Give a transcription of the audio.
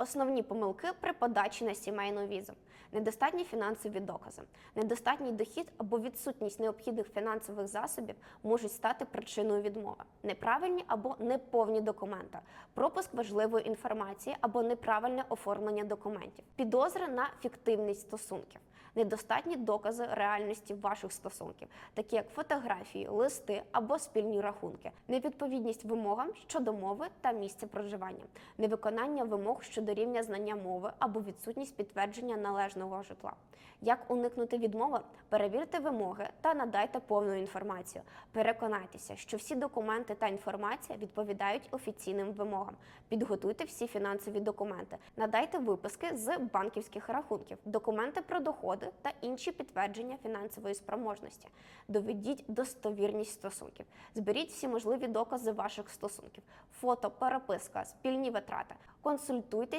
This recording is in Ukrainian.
Основні помилки при подачі на сімейну візу: недостатні фінансові докази, недостатній дохід або відсутність необхідних фінансових засобів можуть стати причиною відмови, неправильні або неповні документи, пропуск важливої інформації або неправильне оформлення документів, підозри на фіктивність стосунків, недостатні докази реальності ваших стосунків, такі як фотографії, листи або спільні рахунки, невідповідність вимогам щодо мови та місця проживання, невиконання вимог щодо рівня знання мови або відсутність підтвердження належного житла. Як уникнути відмови? Перевірте вимоги та надайте повну інформацію. Переконайтеся, що всі документи та інформація відповідають офіційним вимогам. Підготуйте всі фінансові документи, надайте виписки з банківських рахунків, документи про доходи та інші підтвердження фінансової спроможності. Доведіть достовірність стосунків. Зберіть всі можливі докази ваших стосунків: фото, переписка, спільні витрати. Консультуйтесь